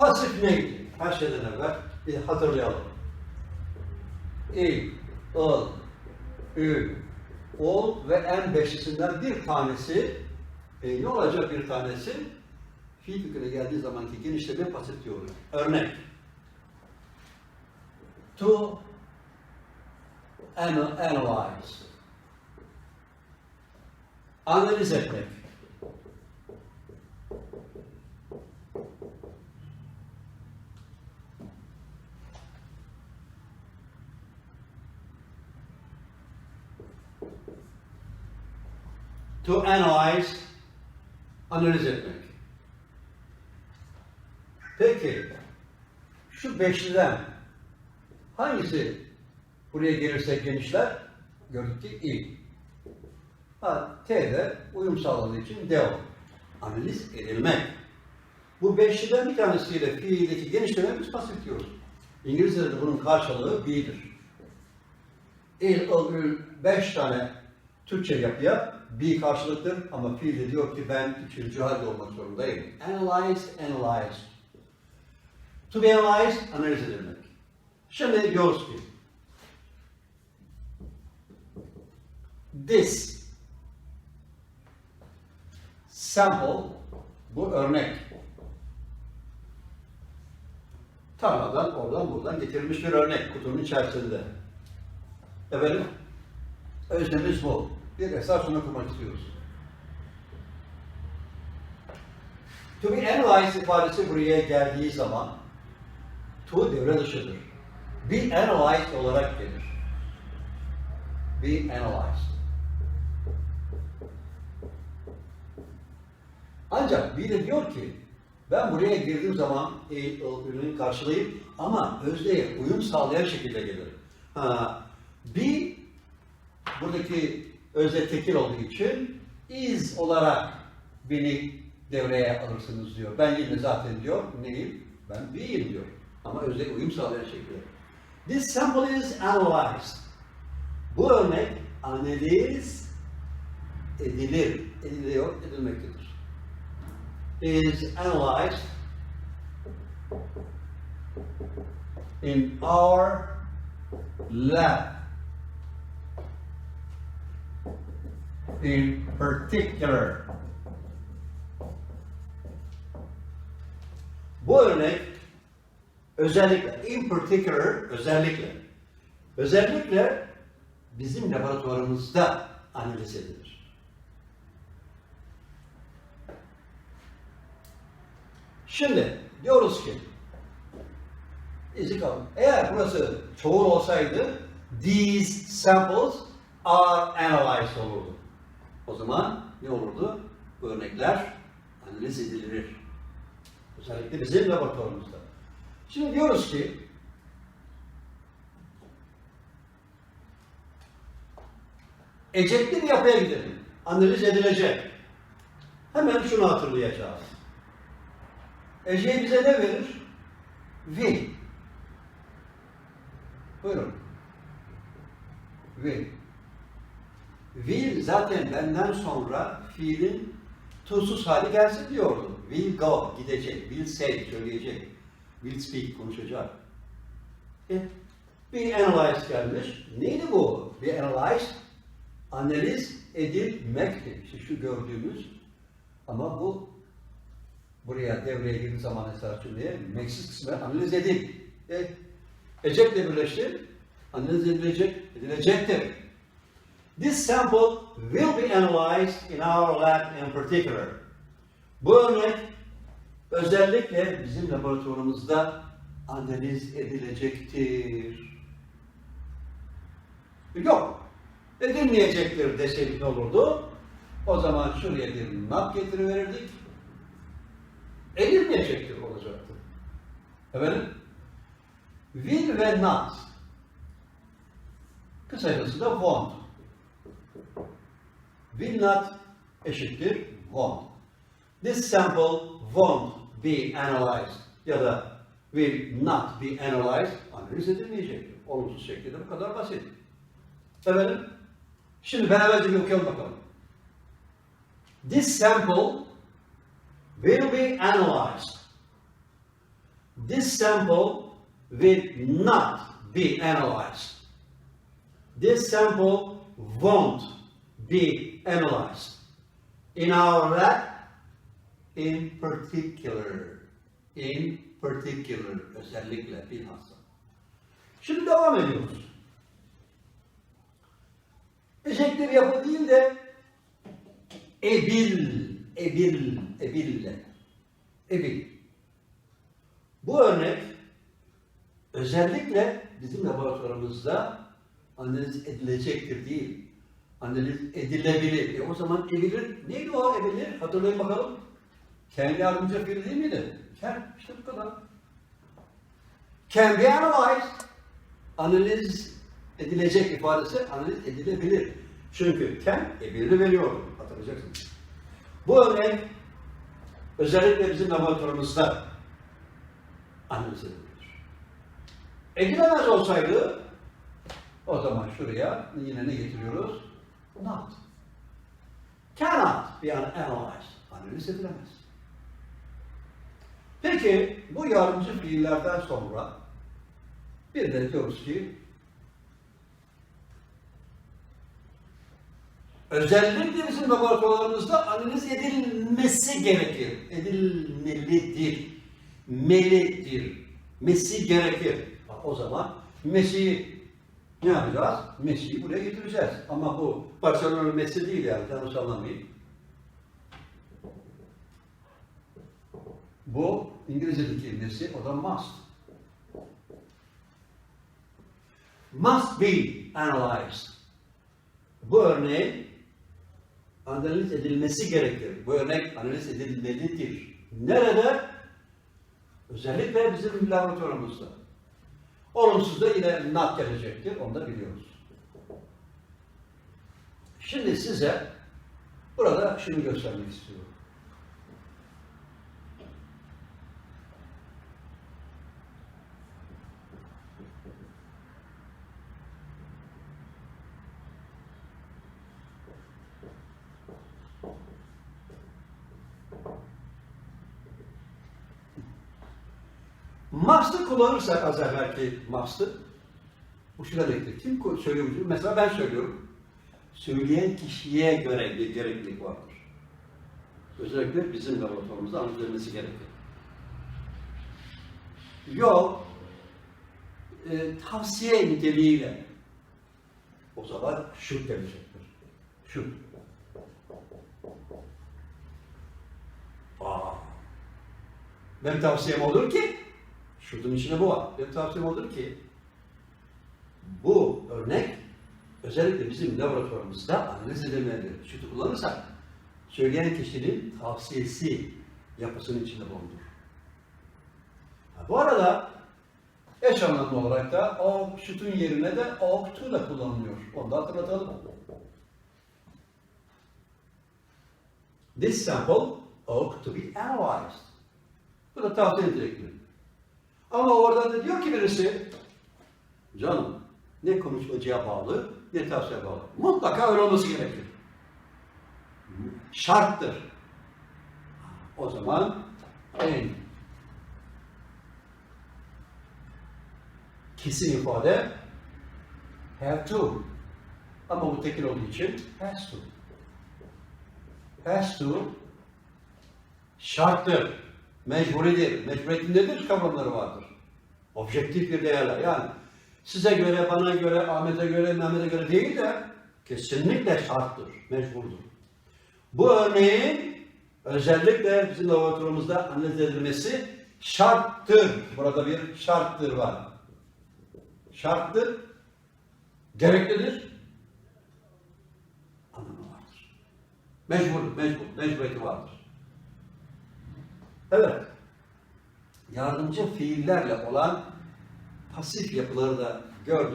Pasif neydi? Her şeyden evvel bir hatırlayalım. İ, I, Ü, ol ve en beşlisinden bir tanesi, e, ne olacak bir tanesi? Fiil fikrine geldiği zamanki genişleme pasif diyoruz. Örnek. To ana- analyze. Analiz etmek. To analyze, analiz etmek. Peki, şu beşliden hangisi buraya gelirse genişler? Gördük ki i. Ha, T'de uyum sağladığı için deo. Analiz edilmek. Bu beşliden bir tanesiyle fiildeki genişleme biz pasif diyoruz. İngilizce'de de bunun karşılığı be'dir. İl, ül, beş tane Türkçe yapıya be karşılıktır ama fiil de diyor ki ben üçüncü halde olmak zorundayım. Analyze, analyze. To be analyzed, analiz edilmek. Şimdi diyoruz ki this sample bu örnek tarladan oradan buradan getirilmiş bir örnek kutunun içerisinde. Efendim, öznemiz bu. Bir esas şunu kurmak istiyoruz. To be analyzed ifadesi buraya geldiği zaman to devre dışıdır. Be analyzed olarak gelir. Be analyzed. Ancak bir de diyor ki ben buraya girdiğim zaman e, ürünü karşılayıp ama özdeye uyum sağlayan şekilde gelirim. Ha, be buradaki özde tekil olduğu için is olarak beni devreye alırsınız diyor. Ben yine zaten diyor neyim? Ben be'yim diyor. Ama özde uyum sağlayan şekilde. This sample is analyzed. Bu örnek analiz edilir, ediliyor, edilmektedir. Is analyzed in our lab. In particular. Bu örnek özellikle, in particular özellikle, özellikle bizim laboratuvarımızda analiz edilir. Şimdi diyoruz ki, izi kalın. Eğer burası çoğul olsaydı, these samples are analyzed olurdu. O zaman ne olurdu? Örnekler analiz edilir. Özellikle bizim laboratuvarımızda. Şimdi diyoruz ki ecekli bir yapıya gidelim. Analiz edilecek. Hemen şunu hatırlayacağız. Eceği bize ne verir? Will. Buyurun. Will. Will zaten benden sonra fiilin tuzsuz hali gelsin diyordu. Will go, gidecek. Will say, söyleyecek. Will speak, konuşacak. E, bir analyze gelmiş. Neydi bu? Bir analyze, analiz edilmekti. İşte şu gördüğümüz. Ama bu buraya devreye girdiği zaman esas cümleye meksiz kısmı analiz edil. E, ecekle birleşti. Analiz edilecek, edilecektir. This sample will be analyzed in our lab in particular. Bu örnek özellikle bizim laboratuvarımızda analiz edilecektir. Yok, edilmeyecektir deseydik ne olurdu? O zaman şuraya bir not getiriverirdik. Edilmeyecektir olacaktı. Efendim? Will ve not. Kısacası da won't. Will not eşittir won't. This sample won't be analyzed ya da will not be analyzed analiz edilmeyecektir. Olumsuz şekilde bu kadar basit. Efendim? Şimdi beraberce bir okuyalım bakalım. This sample will be analyzed. this sample will not be analyzed. This sample won't be analyzed. In our lab, in particular, in particular, özellikle bilhassa. Şimdi devam ediyoruz. Eşektir yapı değil de ebil, ebil, ebille, ebil. Bu örnek özellikle bizim laboratuvarımızda analiz edilecektir değil. Analiz edilebilir. E o zaman edilir. Neydi o edilir? Hatırlayın bakalım. Kendi yardımcı fiil değil miydi? Can. İşte bu kadar. Can be analyzed. Analiz edilecek ifadesi analiz edilebilir. Çünkü can ebirini veriyor. Hatırlayacaksınız. Bu örnek özellikle bizim laboratuvarımızda analiz edilir. Edilemez olsaydı o zaman şuraya yine ne getiriyoruz? Not. Cannot be analyzed. Analiz edilemez. Peki bu yardımcı fiillerden sonra bir de diyoruz ki özellikle bizim laboratuvarlarımızda analiz edilmesi gerekir. Edilmelidir. Melidir. Mesi gerekir. Ha, O zaman Mesi'yi ne yapacağız? Mesi'yi buraya getireceğiz. Ama bu Barcelona Messi değil yani. Yanlış anlamayın. Bu İngilizce'deki Messi, o da must. Must be analyzed. Bu örneğin analiz edilmesi gerekir. Bu örnek analiz edilmelidir. Nerede? Özellikle bizim laboratuvarımızda. Olumsuz da yine not gelecektir. Onu da biliyoruz. Şimdi size burada şunu göstermek istiyorum. Must'ı kullanırsak az evvelki must'ı bu şu demektir. Kim söylüyor bunu? Mesela ben söylüyorum. Söyleyen kişiye göre bir gereklilik vardır. Özellikle bizim laboratuvarımızda edilmesi gerekir. Yok, e, tavsiye niteliğiyle o zaman şu gelecektir. Şu. Aa, benim tavsiyem olur ki, şunun içinde bu var. Benim tavsiyem olur ki, bu örnek özellikle bizim laboratuvarımızda analiz edilmelidir. Şutu kullanırsak, söyleyen kişinin tavsiyesi yapısının içinde bulunur. Ha, bu arada eş anlamlı olarak da o şutun yerine de to da kullanılıyor. Onu da hatırlatalım. This sample ought to be analyzed. Bu da tavsiye nitelikli. Ama orada da diyor ki birisi, canım ne konuşmacıya bağlı ne tavsiye bağlı. Mutlaka öyle olması gerekir. Şarttır. O zaman en kesin ifade have to. Ama bu tekil olduğu için has to. Has to şarttır, mecburidir, mecburiyetin nedir kavramları vardır. Objektif bir değerler. Yani size göre, bana göre, Ahmet'e göre, Mehmet'e göre değil de kesinlikle şarttır, mecburdur. Bu örneğin özellikle bizim laboratuvarımızda analiz edilmesi şarttır. Burada bir şarttır var. Şarttır, gereklidir, anlamı vardır. Mecbur, mecbur, mecburiyeti vardır. Evet, yardımcı fiillerle olan pasif yapıları da gördük.